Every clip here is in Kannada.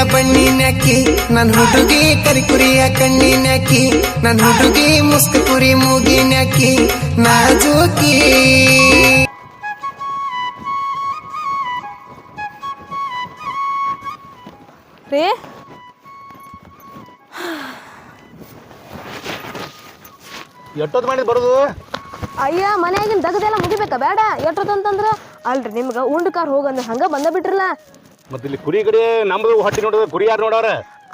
ನನ್ನ ನನ್ ಹುಡುಗಿ ಕರಿ ಕುರಿಯ ನನ್ನ ನನ್ ಹುಡುಗಿ ಮುಸ್ಕ ಕುರಿ ನಾಜೂಕಿ ರೇ. ಎಷ್ಟೊತ್ತು ಮಾಡಿ ಬರೋದು? ಅಯ್ಯ ಮನೆಯಾಗಿನ ದಗದೆಲ್ಲ ಮುಗಿಬೇಕಾ? ಬೇಡ. ಎಷ್ಟೊತ್ತಂತಂದ್ರ ಅಲ್ರಿ ನಿಮ್ಗೆ ಉಂಡ್ ಕಾರ್ ಹೋಗಂದ್ರೆ ಹಂಗ ಬಂದ ಬಿಟ್ರಲ್ಲ. ಮತ್ತೆ ಇಲ್ಲಿ ಕುರಿ ಕಡೆ ನಮ್ದು ಹೊಟ್ಟಿ ನೋಡಿದ್ರೆ ಕುರಿ ಯಾರು ನೋಡವ್ರ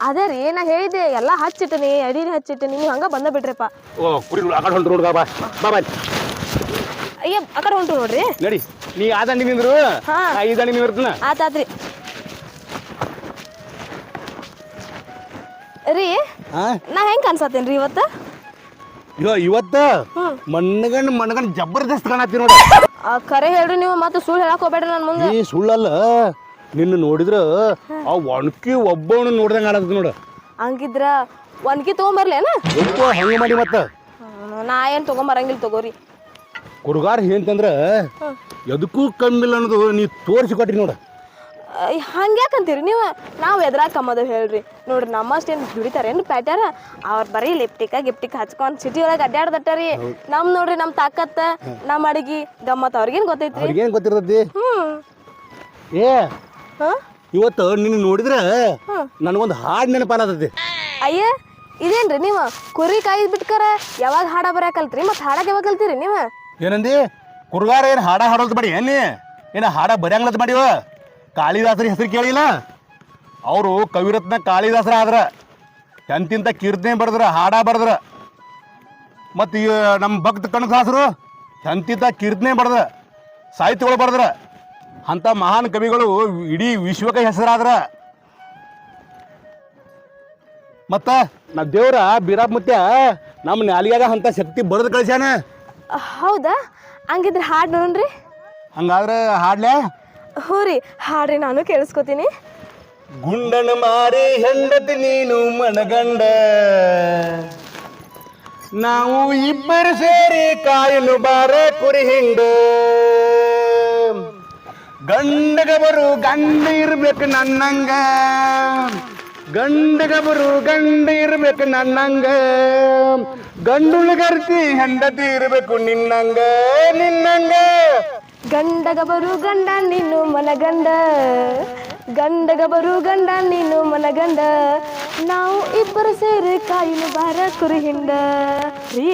ಅದೇ ರೀ ನಾ ಹೇಳಿದೆ ಎಲ್ಲ ಹಚ್ಚಿಟ್ಟನಿ ಅಡಿರಿ ಹಚ್ಚಿಟ್ಟನಿ ನೀವು ಹಂಗ ಬಂದ ಬಿಡ್ರಿಪ್ಪ. ಓ ಕುರಿ ಆ ಕಡೆ ಹೊಂಟ್ರು ನೋಡ್ಗ ಬಾ ಬಾ. ಬಾ ಅಯ್ಯ ಆ ಕಡೆ ಹೊಂಟು ನೋಡ್ರಿ. ನಡಿ ನೀ ಆ ದಂಡಿ ನಿಂದ್ರು ಹಾ. ಆ ಈ ದಂಡಿ ನಿಂದಿರ್ತನ ಆತಾತ್ರಿ ರೀ. ನಾ ಹೆಂಗ್ ಕಾಣ್ಸತ್ತೇನ್ರಿ ಇವತ್ತ? ಇವ ಇವತ್ತ ಮಣ್ಣಗಣ್ಣ ಮಣ್ಣಗಣ್ಣ ಜಬರ್ದಸ್ತ ಜಬರ್ದಸ್ತ್ ಕಾಣತ್ತಿ ನೋಡ. ಆ, ಖರೆ ಹೇಳ್ರಿ ನೀವು ಮತ್ತೆ ಸುಳ್ಳು ಹೇಳಕ್ ಹೋಗ್ಬೇಡ್ರಿ ನನ್ನ ಮುಂದೆ. ಈ ಸುಳ್ಳಲ್ಲ. ನಿನ್ನ ನೋಡಿದ್ರ ಆ ಒಣಕಿ ಒಬ್ಬವನು ನೋಡ್ದಂಗ ಕಾಣತ್ತ ನೋಡ. ಹಂಗಿದ್ರ ಒನ್ಕಿ ತಗೊಂಬರ್ಲೇನ? ಒಬ್ಬ ಹಂಗ ಮಾಡಿ ಮತ್ತ. ನಾ ಏನ್ ತಗೊಂಬರಂಗಿಲ್ಲ ತಗೋರಿ. ಕುರುಗಾರ ಏನಂತಂದ್ರ ಎದಕ್ಕೂ ಕಮ್ಮಿಲ್ಲ ಅನ್ನೋದು ನೀ ತೋರಿಸಿ ಕೊಟ್ರಿ ನೋಡ ಹಂಗ್ಯಾಕಂತೀರಿ ನೀವು? ನಾವು ಎದ್ರಾಗ ಕಮ್ಮದ ಹೇಳ್ರಿ. ನೋಡ್ರಿ ನಮ್ಮಷ್ಟೇನು ದುಡಿತಾರೇನು ಪ್ಯಾಟ್ಯಾರ? ಅವ್ರು ಬರೀ ಲಿಪ್ಟಿಕ ಗಿಪ್ಟಿಕ್ ಹಚ್ಕೊಂಡ್ ಸಿಟಿ ಒಳಗೆ ಅಡ್ಡಾಡ್ದಟ್ಟಾರಿ ನಮ್ ನೋಡ್ರಿ ನಮ್ಮ ತಾಕತ್ತ ನಮ್ಮ ಅಡಿಗೆ ಗಮ್ಮತ್. ಅವ್ರಿಗೇನು ಗೊತ್ತೈತಿ ಏನು ಗೊತ್ತಿರ್ತೈತಿ? ಹ್ಞೂ ಏ ಇವತ್ತು ನಿನ್ನ ನೋಡಿದ್ರ ನನಗೊಂದು ಹಾಡು ನೆನಪಾಲತೈತಿ ಅಯ್ಯ ಇದೇನ್ರಿ ನೀವು ಕುರಿ ಕಾಯಿ ಬಿಟ್ಕರ ಯಾವಾಗ ಹಾಡ ಬರಕಲ್ತ್ರಿ? ಮತ್ತೆ ಹಾಡಕ್ಕೆ ಯಾವಾಗ ಕಲ್ತೀರಿ ನೀವು? ಏನಂದಿ? ಕುರುಗಾರ ಏನು ಹಾಡ ಹಾಡೋದು ಮಾಡಿ ಏನಿ ಏನು ಹಾಡ ಬರೆಯಂಗ್ಲತ್ ಮಾಡಿವ ಕಾಳಿದಾಸರ ಹೆಸರು ಕೇಳಿಲ್ಲ? ಅವರು ಕವಿರತ್ನ ಕಾಳಿದಾಸರ ಆದ್ರ. ಎಂತಿಂತ ಕೀರ್ತನೆ ಬರೆದ್ರ ಹಾಡ ಬರೆದ್ರ. ಮತ್ತು ನಮ್ಮ ಭಕ್ತ ಕನಕದಾಸರು ಎಂತಿಂತ ಕೀರ್ತನೆ ಬರೆದ್ರ ಸಾಹಿತ್ಯಗಳು ಬರೆದ್ರ. ಅಂಥ ಮಹಾನ್ ಕವಿಗಳು ಇಡೀ ವಿಶ್ವಕ್ಕೆ ಹೆಸರಾದ್ರ. ಮತ್ತ ನಾ ದೇವ್ರ ಬೀರಾಪ್ ಮುತ್ಯ ನಮ್ಮ ನಾಲಿಗ್ಯಾಗ ಅಂತ ಶಕ್ತಿ ಬರೆದು ಕಳಿಸ್ಯಾನ. ಹೌದಾ? ಹಂಗಿದ್ರೆ ಹಾಡು ನೋಡ್ರಿ ಹಂಗಾದ್ರೆ ಹಾಡ್ಲೆ? ಹ್ಞೂ ರೀ ಹಾಡ್ರಿ ನಾನು ಕೇಳಿಸ್ಕೊತೀನಿ. ಗುಂಡನ ಮಾರಿ ಹೆಂಡತಿ ನೀನು ಮನಗಂಡ. ನಾವು ಇಬ್ಬರು ಸೇರಿ ಕಾಯಲು ಬಾರ ಕುರಿ ಹಿಂಡ. ಗಂಡಗಬರು ಗಂಡ ಇರ್ಬೇಕು ನನ್ನಂಗ. ಗಂಡಗಬರು ಗಂಡ ಇರ್ಬೇಕು ನನ್ನಂಗ. ಗಂಡುಳಗರ್ತಿ ಹೆಂಡತಿ ಇರ್ಬೇಕು ನಿನ್ನಂಗ ನಿನ್ನಂಗ. ಗಂಡಗ ಬರು ಗಂಡ, ನೀನು ಮನಗಂಡ ಗಂಡಗ ಬರು ಗಂಡ, ನೀನು ಮನಗಂಡ ನಾವು ಇಬ್ಬರು ಸೇರಿ ಕಾಯಿನ ಬಾರ ಕುರಿ ಹಿಂಡ. ರೀ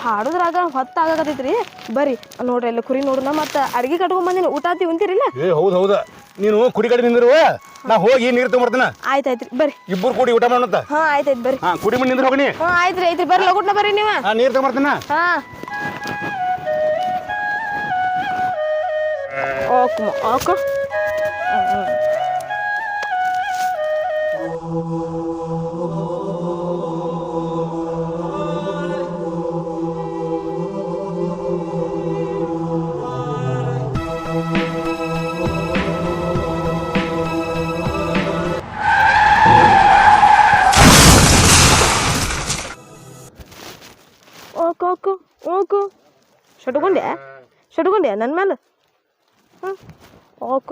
ಹಾಡೋದ್ರಾಗ ಹೊತ್ತಾಗತೈತ್ರಿ ಬರ್ರಿ ನೋಡ್ರಿ ಅಲ್ಲಿ ಕುರಿ ನೋಡೋಣ ಮತ್ತೆ ಅಡಿಗೆ ಕಟ್ಕೊಂಡ್ ಬಂದಿನಿ ಊಟ ಆತಿ ಉಂತಿರಿಲ್ಲ ಏ ಹೌದು ಹೌದು. ನೀನು ಕುರಿ ಕಡೆ ನಿಂದಿರುವ? ನಾ ಹೋಗಿ ನೀರು ತೊಗೊಂಬರ್ತೀನ? ಆಯ್ತಾಯ್ತ್ರಿ ಬರ್ರಿ. ಇಬ್ಬರು ಕೂಡಿ ಊಟ ಮಾಡೋಣ ಹಾ ಆಯ್ತಾಯ್ತು ಬರ್ರಿ. ಹಾ ಕುಡಿ ನಿಂದ್ರ ಹೋಗಿ ಹಾ ಆಯ್ತ್ರಿ ಆಯ್ತ್ರಿ. ಬರ್ರಿ ಲಗುಟ್ನ ಬರ್ರಿ ನೀವು. ಹಾ ನೀರು ತೊಗೊಂಬರ್ತೀನ? ಹಾ. ಓಕೆ ಓಕೆ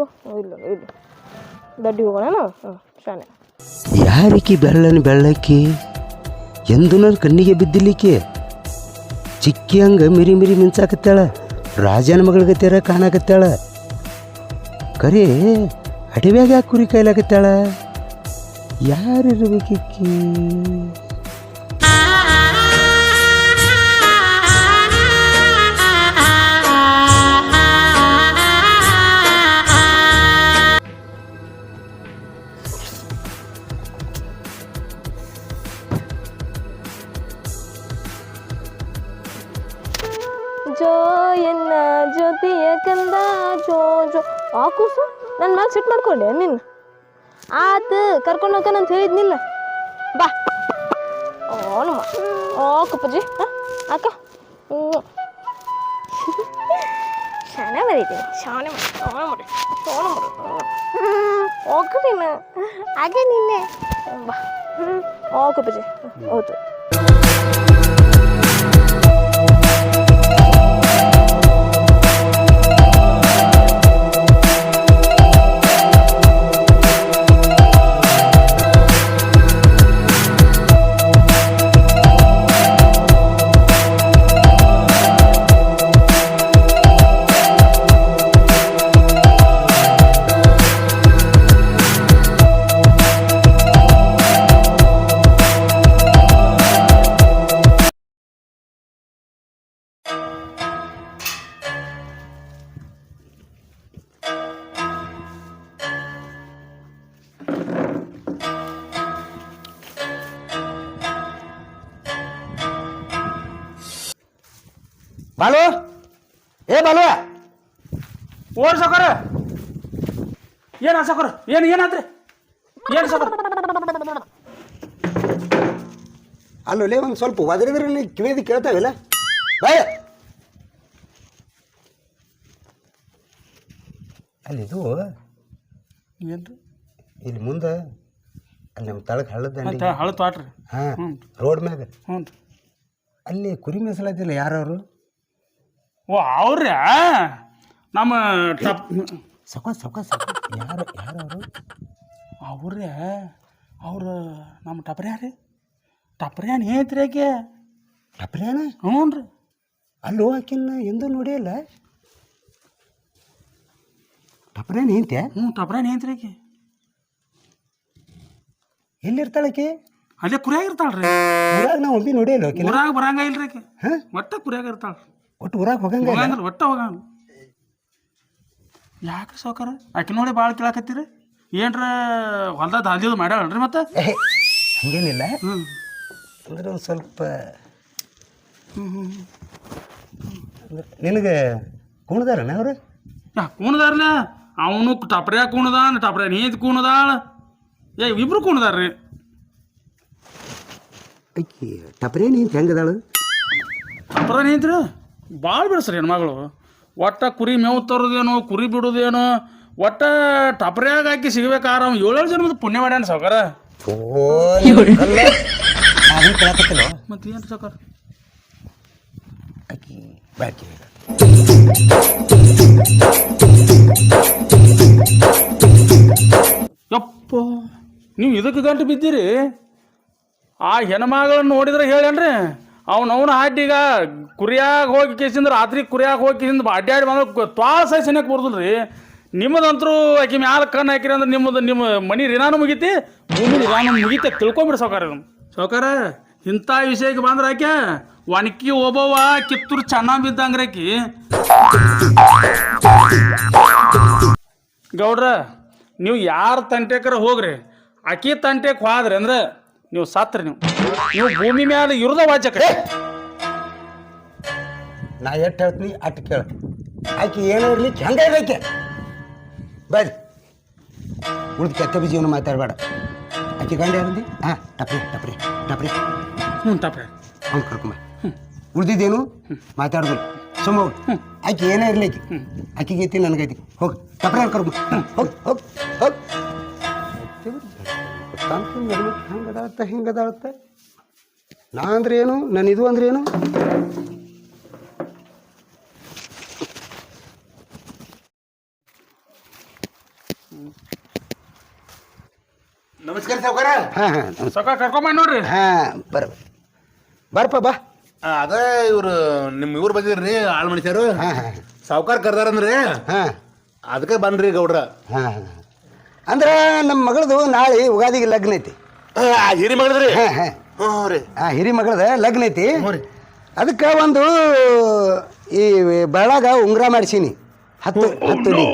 ಓಕೆ ಇಲ್ಲ ಇಲ್ಲ. ದಡ್ಡಿ ಹೋಗೋಣ ಶಾನೆ ಯಾರಿಕಿ ಬೆಳ್ಳನ ಬೆಳ್ಳಕ್ಕಿ? ಎಂದು ನನ್ನ ಕಣ್ಣಿಗೆ ಬಿದ್ದಿಲಿಕ್ಕೆ ಚಿಕ್ಕಿ ಹಂಗ ಮಿರಿ ಮಿರಿ ಮಿಂಚಾಕತ್ತಾಳ. ರಾಜನ ಮಗಳಿಗತ್ಯಾರ ಕಾಣಕತ್ತಾಳ. ಕರೆ ಅಡವ್ಯಾಗ ಕುರಿ ಕಾಯ್ಲಾಕತ್ತಾಳ? ಯಾರಿರ್ಬೇಕಿಕ್ಕಿ? ಜ್ಯೋತಿಯ ಕಂದ ಜೋ ಜೋ ಆ ಕೂಸು ನನ್ನ ಮ್ಯಾಲೆ ಸಿಟ್ಟು ಮಾಡ್ಕೊಂಡೆ ನಿನ್ನ? ಆತು ಕರ್ಕೊಂಡು ಹೋಗ ಅಂತ ಹೇಳಿದ್ನಿಲ್ಲ ಬಾ. ಓ ನಮ್ಮ ಓ ಕಪ್ಪಜ್ಜಿ. ಹಾಂ? ಅಕ್ಕ. ಶಾನೆ ಬರೀತೀನಿ ಶಾನೆ ಮಾಡಿ ಶಾನೆ ಮಾಡಿ ಶಾನೆ ಮಾಡಿ. ನೀನು ಹಾಗೆ ನಿನ್ನೆ. ಬಾ. ಹ್ಞೂ ಓ ಕಪ್ಪಜ್ಜಿ. ಹೌದು. ಬಾಲು. ಏ ಬಾಲು. ಓಡ್ ಏನು ಆಸೋ ಸಾಕಾರ? ಏನು ಏನಾದ್ರಿ ಏನು ಸಾಕಾರ? ಅಲ್ಲೊಲೆ ಒಂದು ಸ್ವಲ್ಪ ಒದರಿದ್ರೆ ನೀ ಕಿವಿದು ಕೇಳ್ತಾವಿಲ್ಲ? ಬಾಯ ಅಲ್ಲಿ ಇದು. ಏನ್ರಿ? ಇಲ್ಲಿ ಮುಂದೆ ಅಲ್ಲಿ ನಮ್ಮ ತಳಗೆ ಹಳ್ಳದ ದಂಡಿ ಅಂತ ಹಳ ತೋಟ್ರಿ. ಹಾಂ ರೋಡ್ ಮ್ಯಾಗ. ಹ್ಞೂ. ಅಲ್ಲಿ ಕುರಿ ಮೀಸಲಾತಿಲ್ಲ ಯಾರವರು? ಓ ಅವ್ರ ನಮ್ಮ ಟಪ್ ಸಕ ಸಕ ಸಕ ಯಾರು ಅವರು? ಅವ್ರೆ ಅವ್ರು ನಮ್ಮ ಟಪ್ರ್ಯಾರಿ ಟಪ್ರ್ಯಾನ್ ಹೇಳ್ತ್ರಿ ಆಕೆ? ಟಪ್ರ್ಯಾನ? ಹ್ಞೂ ರೀ ಅಲ್ಲಿ ಆಕಿನ್ನ ಎಂದೂ ನೋಡಿಯಲ್ಲ ಟಪ್ರ್ಯಾನ್ ಏಂತೆ ಹ್ಞೂ ಟಪ್ರ್ಯಾನ್ ಹೇಳ್ತ್ರಿ ಆಕೆ? ಎಲ್ಲಿರ್ತಾಳಕಿ ಅಲ್ಲೇ ಕುರಿಯಾಗಿರ್ತಾಳ್ರಿ ಊರಾಗ ನಾವು ಒಬ್ಬಿ ನೋಡಿಯಲ್ಲ ಆಕಿನ. ಊರಾಗ ಬರಂಗ ಇಲ್ರಿ ಆಕೆ. ಹಾಂ? ಒಟ್ಟ ಕುರಿಯಾಗಿರ್ತಾಳ್ರಿ ಇರ್ತಾಳ ಒಟ್ಟು ಊರಾಗ ಹೋಗಂಗ ಹೋಗಂಗಿಲ್ಲ ಒಟ್ಟ ಹೋಗಂಗ ಯಾಕೆ ಸಾವ್ಕಾರ? ಆಕೆ ನೋಡಿ ಭಾಳ ಕೇಳಾಕತ್ತೀರಿ. ಏನ್ರ ಹೊಲ್ದಾಗ ದಾಲ್ದಿದು ಮಾಡ್ಯಾಳನ್ರಿ ಮತ್ತೆ? ಹಂಗೇನಿಲ್ಲ. ಅಂದ್ರೆ ಒಂದು ಸ್ವಲ್ಪ ನಿನಗೆ ಕುಣ್ದಾರನ ಅವ್ರು? ಯಾ ಕೂಣದಾರ್ಲ ಅವನು ಟಪ್ರ್ಯಾ ಕೂಣದಾನ ಟಪ್ರ್ಯಾ ನೀತ್ ಕೂಣದಾಳ. ಏ ಇಬ್ರು ಕೂಣದಾರ್ರಿ. ಆಕಿ ನೀಂತ ಏನ್ ಹೆಂಗದಾಳು ಟಪ್ರ ನೀತ್ರಿ? ಭಾಳ ಬಿಡಿಸ್ರಿ ಹೆಣ್ಮಗಳು. ಒಟ್ಟು ಕುರಿ ಮೇವು ತರೋದೇನೋ ಕುರಿ ಬಿಡೋದೇನೋ ಒಟ್ಟು ಟಪ್ರ್ಯಾಗ ಹಾಕಿ ಸಿಗ್ಬೇಕಾರ ಅವ್ನು ಏಳೇಳು ಜನ್ಮದ ಪುಣ್ಯ ಮಾಡ್ಯಾನ ಸಾವ್ಕಾರ. ಅದನ್ನ ಕೇಳಕತ್ತಿಲ್ಲ? ಮತ್ತೆ ಏನು ಸಾವ್ಕಾರ? ಆಕಿ ಬಾಕಿ. ಯಪ್ಪ ನೀವು ಇದಕ್ಕೆ ಗಂಟು ಬಿದ್ದೀರಿ? ಆ ಹೆಣ್ಮಗಳನ್ನ ನೋಡಿದ್ರೆ ಹೇಳೇನ್ರಿ ಅವನವನ ಈಗ ಕುರಿಯಾಗ ಹೋಗಿ ಕೇಸಿಂದ ರಾತ್ರಿ ಕುರಿಯಾಗ ಹೋಗಿ ಕೇಸಿಂದ ಅಡ್ಡಾಡಿ ಬಂದ್ರೆ ತ್ವಾಸ ಸೈ ಸನಿಯಕ್ಕೆ ಬರ್ದಿಲ್ಲ ರೀ ನಿಮ್ಮದಂತರೂ ಆಕೆ ಮ್ಯಾಲ ಕಣ್ಣು ಹಾಕಿರಿ ಅಂದ್ರೆ ನಿಮ್ಮದು ನಿಮ್ಮ ಮನಿ ರಿನಾನು ಮುಗೀತಿ ಭೂಮಿ ರಿನಾನು ಮುಗೀತಿ ತಿಳ್ಕೊಂಬಿಡಿ ಸಾವ್ಕಾರ ಇದನ್ನು ಸಾವ್ಕಾರ ಇಂಥ ವಿಷಯಕ್ಕೆ ಬಂದ್ರೆ ಆಕೆ ಒಣಕಿ ಒಬ್ಬವ ಕಿತ್ತೂರು ಚೆನ್ನಾಗಿ ಬಿದ್ದಂಗ್ರೆ ಆಕಿ. ಗೌಡ್ರ ನೀವು ಯಾರ ತಂಟೆಕರ ಹೋಗ್ರಿ ಆಕಿ ತಂಟೆಕ್ ಹೋದ್ರಿ ಅಂದ್ರೆ ನೀವು ಸಾತ್ರ ನೀವು. ನೀವು ಭೂಮಿ ಮ್ಯಾಲ ಇರುದ ವಾಚಕ ನಾ ಎಷ್ಟು ಹೇಳ್ತೀನಿ ಅಟ್ಟು ಕೇಳ. ಆಕೆ ಏನೋ ಇರ್ಲಿಕ್ಕೆ ಹೆಂಗ ಇರ್ಲಿಕ್ಕೆ? ಬರ್ರಿ. ಉಳ್ದು ಕೆಟ್ಟ ಜೀವನ ಮಾತಾಡಬೇಡ. ಆಕೆ ಗಂಡ ಯಾರಂದಿ ಹಾಂ ಟಪ್ರಿ ಟಪ್ರಿ ಟಪ್ರಿ. ಹ್ಞೂ ಟಪ್ರಿ. ಅವ್ನು ಕರ್ಕೊಂಬ ಉಳಿದಿದ್ದೇನು? ಮಾತಾಡ್ದು ಸುಮ್ಮ ಆಕೆ ಏನೇ ಇರ್ಲಿಕ್ಕೆ? ಆಕಿಗೆ ಐತಿ ನನಗೈತಿ. ಹೋಗಿ. ಟಪ್ರಿ ಅವ್ನು ಕರ್ಕೊಂಬ ಹೋಗಿ ಹೋಗಿ ಹೋಗಿ. ಹೆಂಗದಾಳತ್ತ ಅದಾಳತ್ತೆ ನಾ ಅಂದ್ರೆ ಏನು? ನಾನು ಇದು ಅಂದ್ರೆ ಏನು? ನಮಸ್ಕಾರ ಸಾವುಕಾರ. ಹಾಂ ಹಾಂ ಸೊಕ್ಕ ಕರ್ಕೊಂಬಂದ್ ನೋಡ್ರಿ. ಹಾಂ ಬರ ಬರ್ಪ ಬಾ. ಅದ ಇವ್ರು ನಿಮ್ಮ ಇವ್ರು ಬಂದಿದ್ರಿ ಆಳ್ ಮನುಷ್ಯರು. ಹಾಂ ಹಾಂ ಸಾವುಕಾರ ಕರ್ದಾರಂದ್ರೆ ಹಾಂ. ಅದಕ್ಕೆ ಬನ್ರಿ ಗೌಡ್ರ. ಹಾಂ. ಅಂದ್ರೆ ನಮ್ಮ ಮಗಳದು ನಾಳೆ ಉಗಾದಿಗೆ ಲಗ್ನ ಐತಿ. ಆ, ಹಿರಿ ಮಗಳದ್ರಿ? ಹಾಂ ಹಾಂ. ಹ್ಞೂ ರೀ. ಹಾಂ ಹಿರಿ ಮಗಳದ ಲಗ್ನ ಐತಿ. ಹ್ಞೂ ರೀ. ಅದಕ್ಕೆ ಒಂದು ಈ ಬೆಳಗ ಉಂಗುರ ಮಾಡಿಸೀನಿ. ಹತ್ತು ಹತ್ತು ತೊಲಿ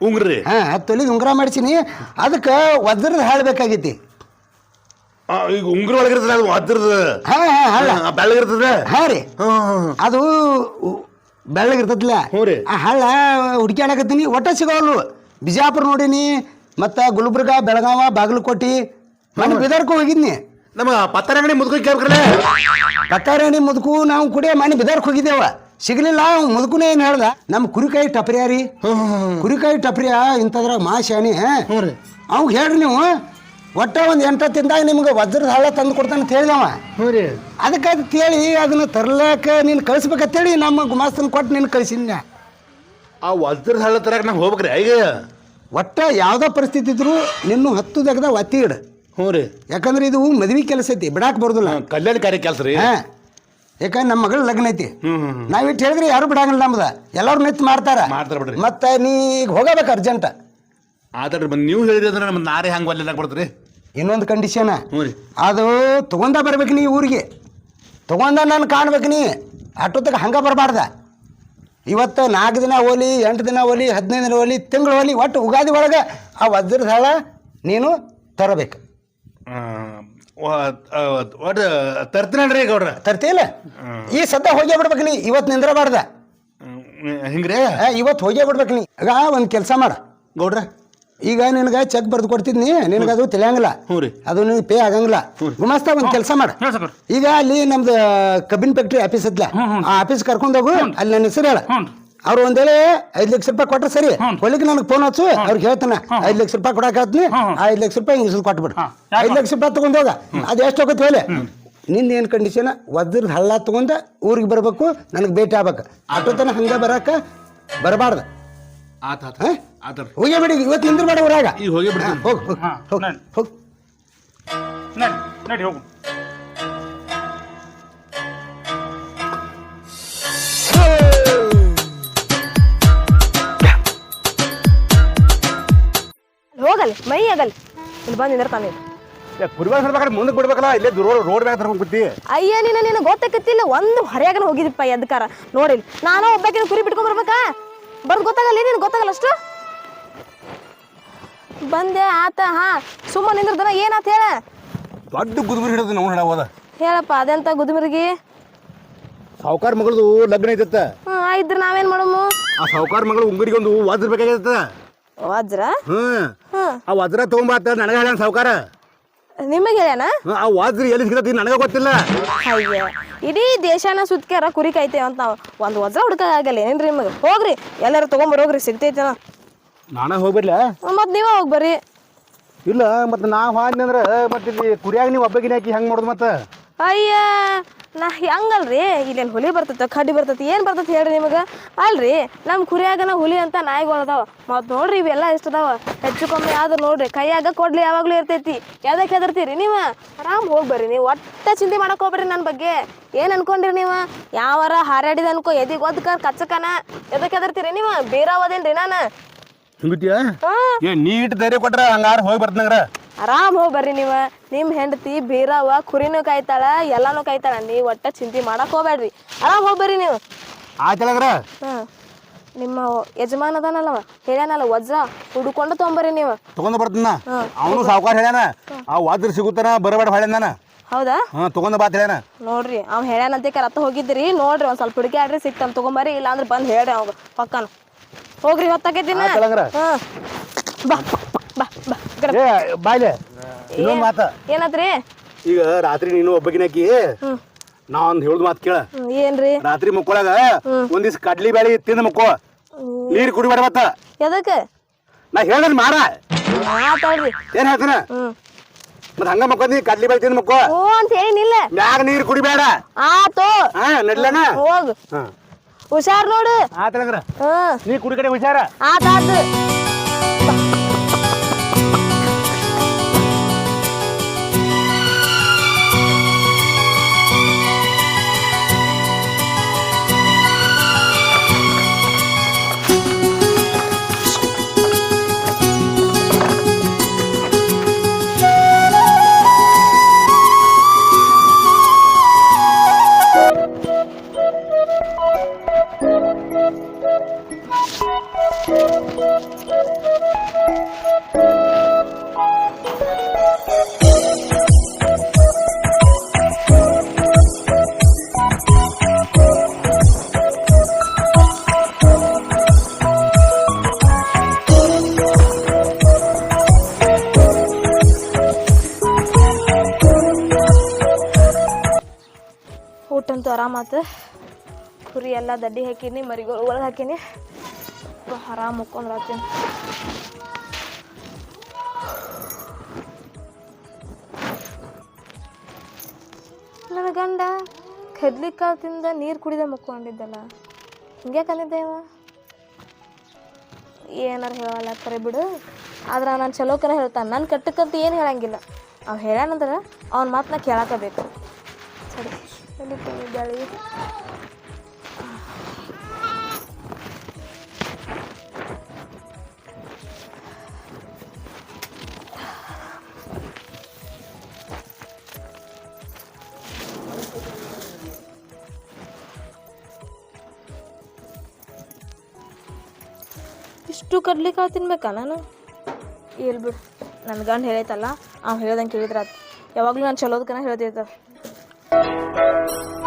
ಉಂಗ್ರಿ. ಹಾಂ ಹತ್ತು ತೊಲಿಗೆ ಉಂಗುರ ಮಾಡಿಸೀನಿ. ಅದಕ್ಕೆ ವಜ್ರದ ಹಾಳ್ಬೇಕಾಗೈತಿ ಆ, ಈಗ ಉಂಗ್ರ ಒಳಗಿರ್ತದ ಅದು ಅದ್ರದ ಹಾಂ ಹಾಂ ಹಾಳ. ಬೆಳ್ಳಗಿರ್ತದ ಹಾಂ ರೀ. ಹ್ಞೂ ಅದು ಬೆಳ್ಳಗಿರ್ತದಲ್ಲ ಹ್ಞೂ ರೀ. ಆ ಹಳ್ಳ ಹುಡುಕ್ಯಾಡಕತ್ತೀನಿ. ಒಟ್ಟ ಸಿಗೋಲ್ವು ಬಿಜಾಪುರ ನೋಡೀನಿ. ಮತ್ತು ಗುಲ್ಬರ್ಗ ಬೆಳಗಾವ ಬಾಗಲಕೋಟೆ. ಮನೆ ಬಿದರ್ಕು ಹೋಗಿದ್ನಿ. ನಮ್ಮ ಪತ್ತರ ಮುದುಕು ಕೇಳ್ಬೇಕ್ರಲ್ಲ? ಕಟ್ಟಾರಣಿ ಮುದುಕು ನಾವು ಕುಡಿಯ ಮನೆ ಬಿದರ್ಕ್ ಹೋಗಿದ್ದೇವ. ಸಿಗ್ಲಿಲ್ಲ ಅವ್ನು ಮುದುಕುನೇ ಏನು ಹೇಳ್ದ? ನಮ್ಮ ಕುರಿಕಾಯಿ ಟಪ್ರಿಯ ರೀ. ಕುರಿಕಾಯಿ ಟಪ್ರಿಯ ಇಂಥದ್ರ ಮಾಶಾನಿ ಹ್ಞೂ ರೀ. ಅವ್ಗೆ ಹೇಳ್ರಿ ನೀವು ಒಟ್ಟ ಒಂದು ಎಂಟ ತಿಂದಾಗ ನಿಮ್ಗೆ ವಜ್ರದ ಹಳ್ಳ ತಂದು ಕೊಡ್ತಾನೆ ಅಂತ ಹೇಳಿದವ. ಹ್ಞೂ ರೀ. ಅದಕ್ಕೆ ಅದು ಕೇಳಿ ಅದನ್ನ ತರ್ಲಾಕ ನೀನು ಕಳಿಸ್ಬೇಕಂತೇಳಿ ನಮ್ಮ ಗುಮಾಸ್ತನ ಕೊಟ್ಟು ನೀನು ಕಳಿಸಿದ್ನ. ಆ ವಜ್ರದ ಹಳ್ಳ ತರಕ ನಾವು ಹೋಗ್ಬೇಕ್ರಿ ಈಗ. ಒಟ್ಟ ಯಾವುದೋ ಪರಿಸ್ಥಿತಿ ಇದ್ರು ನಿನ್ನ ಹತ್ತು ದಗದ ಒತ್ತಿ ಇಡ. ಹ್ಞೂ ರೀ. ಯಾಕಂದ್ರೆ ಇದು ಮದ್ವಿ ಕೆಲಸ ಐತಿ ಬಿಡಾಕ್ ಬರೋದಿಲ್ಲ. ಕಲ್ಯಾಣ ಕಾರ್ಯ ಕೆಲಸ ರೀ. ಹಾ. ಯಾಕಂದ್ರೆ ನಮ್ಮ ಮಗಳ ಲಗ್ನ ಐತಿ. ಹ್ಞೂ ಇಟ್ಟು ನಾವಿಟ್ಟು ಹೇಳಿದ್ರೆ ಯಾರು ಬಿಡಂಗಿಲ್ಲ ನಮ್ದ. ಎಲ್ಲರೂ ನಿಂತು ಮಾಡ್ತಾರ. ಮಾಡ್ತಾರೆ ಬಿಡ್ರಿ. ಮತ್ತೆ ನೀ ಈಗ ಹೋಗಬೇಕು ಅರ್ಜೆಂಟ್ ಆದ್ರೆ ನೀವು ಹೇಳಿದ್ರೆ ಅಂದ್ರೆ ನಮ್ಮ ನಾರೇ ಹಂಗೆ ಒಲ್ಲೆ ಕೊಡ್ತೀರಿ ಇನ್ನೊಂದು ಕಂಡೀಷನ್ ಹ್ಞೂ ರೀ. ಅದು ತಗೊಂಡ ಬರ್ಬೇಕು ನೀ ಊರಿಗೆ. ತಗೊಂಡ ನಾನು ಕಾಣ್ಬೇಕು ನೀ. ಆಟೋತಕ ಹಂಗೆ ಬರಬಾರ್ದ. ಇವತ್ತು ನಾಲ್ಕು ದಿನ ಹೋಲಿ ಎಂಟು ದಿನ ಹೋಲಿ ಹದಿನೈದು ದಿನ ಹೋಲಿ ತಿಂಗಳು ಹೋಲಿ ಒಟ್ಟು ಉಗಾದಿ ಒಳಗೆ ಆ ವಜ್ರದ ಹಳ ನೀನು ತರಬೇಕು. ಒಟ್ಟು ತರ್ತೀನಲ್ರಿ ಗೌಡ್ರ. ತರ್ತಿಲ್ಲ ಈ ಸದ್ದ ಹೋಗೇ ಬಿಡ್ಬೇಕು ನೀ ಇವತ್ತು ನಿಂದ್ರಬಾರ್ದ. ಹಿಂಗ್ರಿ? ಇವತ್ತು ಹೋಗೇ ಬಿಡ್ಬೇಕು ನೀ. ಈಗ ಒಂದು ಕೆಲಸ ಮಾಡ. ಗೌಡ್ರ ಈಗ ನಿನಗೆ ಚೆಕ್ ಬರ್ದು ಕೊಡ್ತಿದ್ನಿ ನಿನಗೆ ಅದು ತಿಳಿಯಂಗಿಲ್ಲ. ಹ್ಞೂ ರೀ. ಅದು ನಿನಗೆ ಪೇ ಆಗಂಗಿಲ್ಲ. ಗುಮಾಸ್ತ ಒಂದು ಕೆಲಸ ಮಾಡ. ಹೇಳಿ ಸಾವ್ಕಾರ ಈಗ ಅಲ್ಲಿ ನಮ್ದು ಕಬ್ಬಿನ್ ಫ್ಯಾಕ್ಟ್ರಿ ಆಫೀಸ್ ಇದ್ಲ. ಆ ಆಫೀಸ್ ಕರ್ಕೊಂಡೋಗು ಅಲ್ಲಿ ನನ್ನ ಹೆಸರು ಹೇಳ. ಅವ್ರು ಒಂದೇಳೆ ಐದ್ ಲಕ್ಷ ರೂಪಾಯಿ ಕೊಟ್ಟರೆ ಸರಿ. ಹೊಲಿಗೆ ನನಗೆ ಫೋನ್ ಹಚ್ಚು ಅವ್ರಿಗೆ ಹೇಳ್ತಾನೆ. ಐದ್ ಲಕ್ಷ ರೂಪಾಯಿ ಕೊಡಕ್ ಹೇಳ್ತೀನಿ. ಆ ಐದ್ ಲಕ್ಷ ರೂಪಾಯಿ ಹೆಸರು ಕೊಟ್ಬಿಡು. ಐದ್ ಲಕ್ಷ ರೂಪಾಯಿ ತಗೊಂಡೋಗ ಅದು ಎಷ್ಟು ಹೋಗುತ್ತೆ ಹೇಳಿ. ನಿಂದ ಏನ್ ಕಂಡೀಷನ್ ಒದ್ರ ಹಳ್ಳ ತಗೊಂಡ ಊರಿಗೆ ಬರ್ಬೇಕು ನನಗೆ ಭೇಟಿ ಆಗ್ಬೇಕು. ಆಟೋ ಹಂಗೆ ಹಂಗ ಬರಾಕ ಬರಬಾರ್ದು. ಆತ ಆತ ಹಾ? ಆತ ಹೋಗೇ ಬಿಡಿ ಇವತ್ತು ಇಂದ್ರ ಬೇಡ ಊರಾಗ. ಈಗ ಹೋಗಿ ಬಿಡ್ತೀನಿ. ಹೋಗ್ ಹೋಗ್ ಹಾ, ಹೋಗ್ ನಡಿ. ಹೋಗ್. ನಡಿ ನಡಿ ಹೋಗು. ಹೋಗಲ್ಲಿ ಮೈ ಆಗಲ್ ಇಲ್ಲಿ ಬಂದು ನಿಂದಿರ್ತಾನೆ ಕುರಿಬಾರ ಸರ್ಬೇಕಾದ್ರೆ ಮುಂದಕ್ಕೆ ಬಿಡ್ಬೇಕಲ್ಲ? ಇಲ್ಲೇ ರೋಡ್ ರೋಡ್ ಬ್ಯಾಗ ತರ್ಕೊಂಡು ಕೂತಿ ಅಯ್ಯ ನೀನು ನಿನಗೆ ಗೊತ್ತಾಕತ್ತಿಲ್ಲ ಒಂದು ಹೊರೆಯಾಗನ ಹೋಗಿದಿಪ್ಪ ಎದ್ಕಾರ ನೋಡಿಲ್ ನಾನು ಒಬ್ಬಾಕಿನ ಕುರಿ ಬಿಟ್ಕೊಂಡ್ ಬರ್ಬೇಕಾ? ಬರ್ದು ಗೊತ್ತಾಗಲ್ಲ ನಿನಗೆ ಗೊತ್ತಾಗಲ್ಲ ಅಷ್ಟು? ಬಂದೆ ಆತ ಹಾ. ಸುಮ್ಮನೆ ನಿಂದ್ರದನ ಏನಾತ ಹೇಳ? ದೊಡ್ಡ ಗುದುಗುರಿ ಹಿಡಿದು ನಾವು ಹೋದ. ಹೇಳಪ್ಪ ಅದೆಂತ ಗುದ್ಮಿರ್ಗಿ? ಸಾವುಕಾರ ಮಗಳದು ಲಗ್ನ ಐತತ್ತ? ಹ್ಞೂ ಆಯ್ತು ನಾವೇನ್ ಮಾಡಮು? ಆ ಸಾವುಕಾರ ಮಗಳು ಉಂಗುರಿಗೆ ಒಂದು ವಜ್ರ ಬೇಕಾಗಿತ್ತ ವಜ್ರ? ಹ್ಮ್. ಆ ವಜ್ರ ತಗೊಂಬಾತ ನನಗ ಹೇಳ ಸಾವುಕಾರ. ನಿಮಗೆ ಹೇಳ್ಯಾನ ಹ್ಮ್, ಆ ವಾಜ್ರಿ ಎಲ್ಲಿ ಸಿಗತಿ ನನಗ ಗೊತ್ತಿಲ್ಲ. ಅಯ್ಯ ಇಡೀ ದೇಶನ ಸುತ್ಕ್ಯಾರ ಕುರಿ ಕಾಯ್ತೇವೆ ಅಂತ ನಾವು. ಒಂದು ವಜ್ರ ಹುಡ್ಕ ಆಗಲ್ಲ ಏನ್ರಿ ನಿಮಗೆ? ಹೋಗ್ರಿ ಎಲ್ಲಾರು ತಗೊಂಬರ್ ಹೋಗ್ರಿ ಸಿಗ್ತೈತೆ ನಾನ ಹೋಗ್ಬಿಡ್ಲ ಮತ್ತೆ ನೀವೇ ಹೋಗಿ ಬರ್ರಿ ಇಲ್ಲ ಮತ್ತೆ ನಾ ಹೋದ್ನಿ ಅಂದ್ರ ಮತ್ತೆ ಇಲ್ಲಿ ಕುರಿಯಾಗ ನೀವು ಒಬ್ಬಗಿನ ಹಾಕಿ ಹೆಂಗ್ ಮಾಡೋದು ಮತ್ತೆ? ಅಯ್ಯ ನಾ ಹಂಗಲ್ರಿ ಇಲ್ಲೇನು ಹುಲಿ ಬರ್ತೈತೆ ಕಡ್ಡಿ ಬರ್ತೈತಿ ಏನು ಬರ್ತೈತಿ ಹೇಳ್ರಿ ನಿಮಗೆ. ಅಲ್ರಿ ನಮ್ಮ ಕುರಿಯಾಗನ ಹುಲಿ ಅಂತ ನಾಯಿಗಳು ಅದಾವ. ಮತ್ತು ನೋಡ್ರಿ ಇವೆಲ್ಲ ಅದಾವ. ಹೆಚ್ಚು ಕಮ್ಮಿ ಆದ್ರೆ ನೋಡ್ರಿ ಕೈಯಾಗ ಕೊಡ್ಲಿ ಯಾವಾಗಲೂ ಇರ್ತೈತಿ. ಯಾವ್ದಕ್ಕೆ ಹೆದರ್ತೀರಿ ನೀವು? ಆರಾಮ್ ಹೋಗ್ಬರ್ರಿ ನೀವು ಒಟ್ಟ ಚಿಂತೆ ಮಾಡಕ್ ಹೋಗ್ಬೇಡ್ರಿ ನನ್ನ ಬಗ್ಗೆ. ಏನು ಅನ್ಕೊಂಡ್ರಿ ನೀವು? ಯಾವಾರ ಹಾರಾಡಿದ ಅನ್ಕೋ ಎದಿಗೆ ಒದ್ಕ ಕಚ್ಚಕನ. ಎದಕ್ಕೆ ಹೆದರ್ತೀರಿ ನೀವು? ಬೇರಾವದೇನ್ರಿ ನಾನು. ನೀಟ್ ಏ ನೀ ಇಟ್ಟು ಧೈರ್ಯ ಕೊಟ್ರ ಹಂಗಾರ ಹೋಗಿ ಬರ್ತನಂಗ್ರ ಆರಾಮ್ ಹೋಗಿ ಬರ್ರಿ ನೀವು. ನಿಮ್ಮ ಹೆಂಡತಿ ಬೀರವ್ವ ಕುರಿನೂ ಕಾಯ್ತಾಳ ಎಲ್ಲಾನು ಕಾಯ್ತಾಳ. ನೀವು ಒಟ್ಟ ಚಿಂತೆ ಮಾಡಕ್ ಹೋಗ್ಬೇಡ್ರಿ ಆರಾಮ್ ಹೋಗಿ ಬರ್ರಿ ನೀವು. ಆಯ್ತಲ್ಲಂಗ್ರ ಹಾಂ. ನಿಮ್ಮ ಯಜಮಾನ ಅದಾನಲ್ಲವ ಹೇಳ್ಯಾನಲ್ಲ ವಜ್ರ. ಹುಡುಕೊಂಡು ತೊಗೊಂಬರ್ರಿ ನೀವು. ತಗೊಂಡ್ ಬರ್ತಾನ? ಅವನು ಸಾವುಕಾರ ಹೇಳ್ಯಾನ. ಆ ವಾದ್ರ ಸಿಗುತ್ತಾನ ಬರಬೇಡ ಹೇಳ್ಯಾನ ಹೌದಾ? ಹಾ ತಗೊಂಡ್ ಬಾತ್ ಹೇಳ್ಯಾನ. ನೋಡ್ರಿ ಅವ್ ಹೇಳ್ಯಾನಂತೆ ರತ್ತ ಹೋಗಿದ್ರಿ. ನೋಡ್ರಿ ಒಂದ್ ಸ್ವಲ್ಪ ಹುಡುಕಿ ಆಡ್ರಿ ಸಿಕ್ತಾನ ತಗೊಂಬರ್ರಿ ಇಲ್ಲ ಅಂದ್ರೆ ಬಂದು ಹೇಳ್ರಿ ಅವಾಗ ಪಕ್ಕನ. ಹೋಗ್ರಿ ಹೊತ್ತಾಕೈತಿನ ಆಯ್ತಲ್ಲಂಗ್ರ ಹಾಂ ಬಾ ಬಾ ಬಾ. ಈ ಕಡೆ. ಏ ಬಾಯ್ಲೆ ಇನ್ನೊಂದ್ ಮಾತ. ಏನಾತ್ರಿ ಈಗ ರಾತ್ರಿ ನೀನು ಒಬ್ಬಗಿನಕಿ ನಾ ಒಂದ್ ಹೇಳುದ್ ಮಾತು ಕೇಳ. ಹ್ಮ್, ಏನ್ರಿ? ರಾತ್ರಿ ಮುಕ್ಕೊಳಗ ಒಂದಿವ್ಸ ಕಡ್ಲಿ ಬ್ಯಾಳಿ ತಿಂದ ಮುಕ್ಕೋ. ನೀರ್ ಕುಡಿಬೇಡ ಮತ್ತ. ಎದಕ್ಕೆ ನಾ ಹೇಳ್ದನ್ ಮಾಡ. ಮಾತಾಡ್ರಿ ಏನ್ ಹೇಳ್ತೀನ? ಹ್ಮ್. ಮತ್ ಹಂಗ ಮಕ್ಕೊಂದಿ ಕಡ್ಲಿ ಬ್ಯಾಳಿ ತಿಂದ ಮುಕ್ಕೋ. ಹ್ಞೂ ಅಂತ ಏನಿಲ್ಲ ಮ್ಯಾಗ ನೀರ್ ಕುಡಿಬೇಡ. ಆತು. ಹಾ ನಡ್ಲನ? ಹೋಗು. ಹಾ. ಹುಷಾರ್ ನೋಡು. ಆತಲಂಗ್ರ ಹ್ಮ್. ನೀ ಕುಡಿಕಡೆ ಹುಷಾರ? ಆತಾತು ಊಟಂತೂ ಆರಾಮಾತು ಕುರಿ ಎಲ್ಲ ದಡ್ಡಿ ಹಾಕೀನಿ, ಮರಿಗಳು ಒಳಗೆ ಹಾಕೀನಿ. ಆರಾಮ್ ಹಾಕ್ತೀನಿ ನನ್ನ ಗಂಡ ಕದ್ಲಿ ತಿಂದ ನೀರು ಕುಡಿದ ಮುಕ್ಕೊಂಡಿದ್ದಲ್ಲ. ಹಿಂಗೆ ಅಂದಿದ್ದೆ ಇವ ಏನಾರು ಹೇಳಲ್ಲ, ಕರೆ ಬಿಡು. ಆದ್ರೆ ನಾನು ಚಲೋಕನ ಹೇಳ್ತಾನೆ. ನನ್ನ ಕಟ್ಟಕ್ಕಂತ ಏನು ಹೇಳಂಗಿಲ್ಲ. ಅವ್ ಹೇಳ್ಯಾನಂದ್ರೆ ಅವ್ನ ಮಾತನ್ನ ಕೇಳಾಕಬೇಕು. ಸರಿ. ಎಲ್ಲಿ ali. ಇಷ್ಟು ಕಡ್ಲಿಕಾಳು ತಿನ್ಬೇಕಾ ನಾನು? ಹೇಳ್ಬಿಡು ಬಿಡು. ನನ್ನ ಗಂಡ ಹೇಳೈತಲ್ಲ ಅವ್ನು ಹೇಳ್ದಂಗೆ ಕೇಳಿದ್ರೆ ಯಾವಾಗಲೂ ನಾನು ಚಲೋದಕ್ಕನ ಹೇಳ್ತಿದ್ದ thank you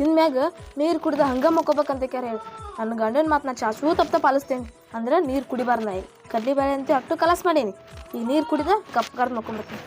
ತಿಂದ್ಮ್ಯಾಗ ನೀರು ಕುಡಿದ ಹಂಗ ಮಕ್ಕೋಬೇಕಂತ ಕ್ಯಾರ ಹೇಳಿ. ನನ್ನ ಗಂಡನ ಮಾತು ನಾ ಚಾಚೂ ತಪ್ಪ ಪಾಲಿಸ್ತೇನೆ. ಅಂದ್ರೆ ನೀರು ಕುಡಿಬಾರ್ದು ನಾ ಕಡ್ಲಿ ಬೇಳೆ ಅಂತ ಅಟ್ಟು ಕಲಾಸ್ ಮಾಡೀನಿ. ಈ ನೀರು ಕುಡಿದ ಕಪ್ ಕಡ್ದು ಮಕ್ಕೊಂಬಿಡ್ತೀನಿ